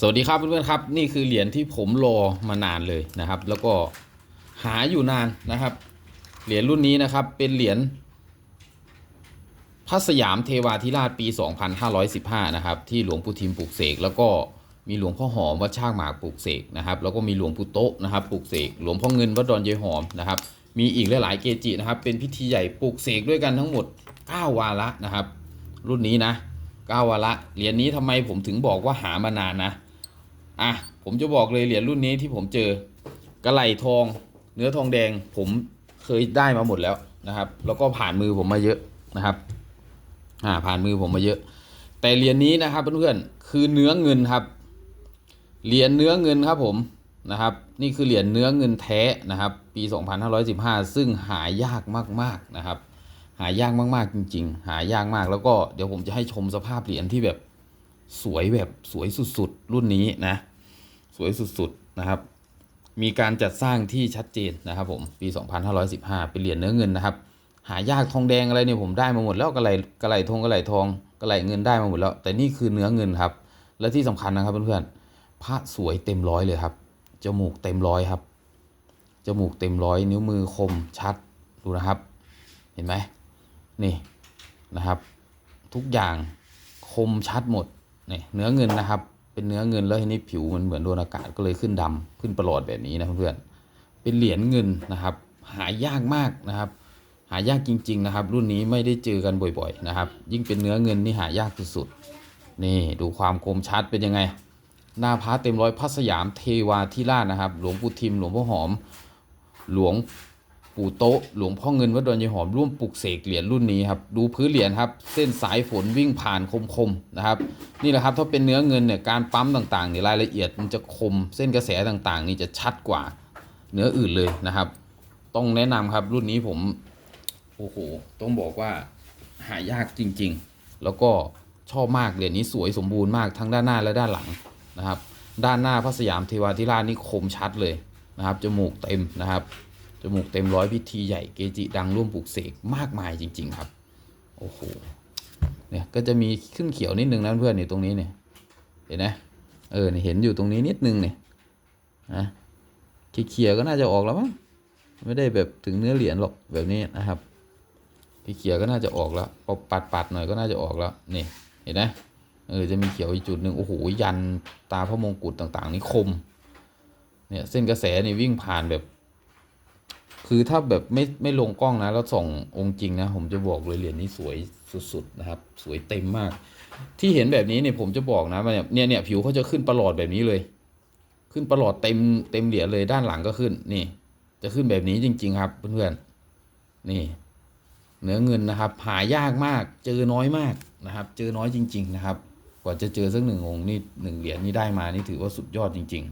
สวัสดีครับเพื่อนๆครับ นี่คือเหรียญที่ผมรอมานานเลยนะครับ แล้วก็หาอยู่นานนะครับ เหรียญรุ่นนี้นะครับเป็นเหรียญพระสยามเทวาธิราชปี 2515 นะครับ ที่หลวงปู่ทิมปลูกเสกแล้วก็มีหลวงพ่อหอมวัดช่างหมากปลูกเสกนะครับ แล้วก็มีหลวงปู่โต๊ะนะครับปลูกเสกหลวงพ่อเงินวัดดอนเยายหอมนะครับ มีอีกหลายๆเกจินะครับ เป็นพิธีใหญ่ปลูกเสกด้วยกันทั้งหมด 9 วาระนะครับ รุ่นนี้นะ 9วาระเหรียญนี้ทำไมผมถึงบอกว่าหามานานนะอะผมจะบอกเลยเหรียญรุ่นนี้ที่ผมเจอกระไหลทอง เนื้อทองแดงผมเคยได้มาหมดแล้วนะครับ แล้วก็ผ่านมือผมมาเยอะนะครับอ่าผ่านมือผมมาเยอะ แต่เหรียญนี้นะครับเพื่อนๆคือเนื้อเงินครับเหรียญเนื้อเงินครับผมนะครับนี่คือเหรียญเนื้อเงินแท้นะครับ ปี 2515 ซึ่งหายากมากๆนะครับ หายากมากๆจริง ๆ หายากมากแล้วก็เดี๋ยวผมจะให้ชมสภาพเหรียญที่แบบสวยแบบสวยสุดๆ รุ่นนี้นะ สวยสุดๆนะครับ มีการจัดสร้างที่ชัดเจนนะครับผมปี 2515 เป็นเหรียญเนื้อเงินนะครับ หายากทองแดงอะไรเนี่ยผมได้มาหมดแล้วกระไหลกระไหลทองกระไหลทองกระไหลเงินได้มาหมดแล้ว แต่นี่คือเนื้อเงินครับ และที่สำคัญนะครับเพื่อนๆพระสวยเต็มร้อยเลยครับจมูกเต็มร้อยครับจมูกเต็มร้อยนิ้วมือคมชัดดูนะครับ เห็นไหม นี่นะครับ ทุกอย่างคมชัดหมดนี่เนื้อเงินนะครับ เป็นเนื้อเงินแล้วทีนี้ผิวมันเหมือนโดนอากาศก็เลยขึ้นดำขึ้นประหลอดแบบนี้นะเพื่อนเป็นเหรียญเงินนะครับ หายากมากนะครับ หายากจริง ๆ นะครับ รุ่นนี้ไม่ได้เจอกันบ่อยๆนะครับ ยิ่งเป็นเนื้อเงินนี่หายากสุดๆนี่ดูความคมชัดเป็นยังไงหน้าพระเต็มร้อยพระสยามเทวาธิราชนะครับ หลวงปู่ทิมหลวงพ่อหอม หลวง ปู่โต๊ะหลวงพ่อเงินวัดดอนยายหอมร่วมปลุกเสกเหรียญรุ่นนี้ครับดูพื้นเหรียญครับ เส้นสายฝนวิ่งผ่านคมๆนะครับ นี่แหละครับถ้าเป็นเนื้อเงินเนี่ยการปั๊มต่างๆเนี่ยรายละเอียดมันจะคม เส้นกระแสต่างๆ นี่จะชัดกว่าเนื้ออื่นเลยนะครับ ต้องแนะนำครับรุ่นนี้ผมโอ้โหต้องบอกว่าหายากจริงๆ แล้วก็ชอบมากเหรียญนี้สวยสมบูรณ์มากทั้งด้านหน้าและด้านหลังนะครับ ด้านหน้าพระสยามเทวาธิราชนี่คมชัดเลยนะครับจมูกเต็มนะครับ จมูกเต็มร้อยพิธีใหญ่เกจิดังร่วมปลูกเสกมากมายจริง ๆ ครับ โอ้โห เนี่ยก็จะมีขึ้นเขียวนิดนึงนะเพื่อนเนี่ยตรงนี้เนี่ย เห็นไหมเออเห็นอยู่ตรงนี้นิดนึงเนี่ยนะเขียวก็น่าจะออกแล้วมั้ง ไม่ได้แบบถึงเนื้อเหรียญหรอกแบบนี้นะครับเขียวก็น่าจะออกแล้วพอปัดปัดๆหน่อยก็น่าจะออกแล้วนี่เห็นไหมเออจะมีเขียวอีกจุดหนึ่งโอ้โหยันตาพระมงกุฎต่างๆ นี่คม เนี่ยเส้นกระแสนี่วิ่งผ่านแบบ คือถ้าแบบไม่ไม่ลงกล้องนะ แล้วส่ององค์จริงนะ ผมจะบอกเลยเหรียญนี้สวยสุดๆนะครับ สวยเต็มมาก ที่เห็นแบบนี้เนี่ยผมจะบอกนะว่าเนี่ยเนี่ยเนี่ยผิวเขาจะขึ้นประหลอดแบบนี้เลย ขึ้นประหลอดเต็มเต็มเหรียญเลยด้านหลังก็ขึ้นนี่ จะขึ้นแบบนี้จริง ๆ ครับเพื่อนๆนี่ เนื้อเงินนะครับ หายากมาก เจอน้อยมากนะครับ เจอน้อยจริง ๆ นะครับ กว่าจะเจอสักหนึ่งองค์นี่หนึ่งเหรียญนี่ได้มานี่ถือว่าสุดยอดจริง ๆ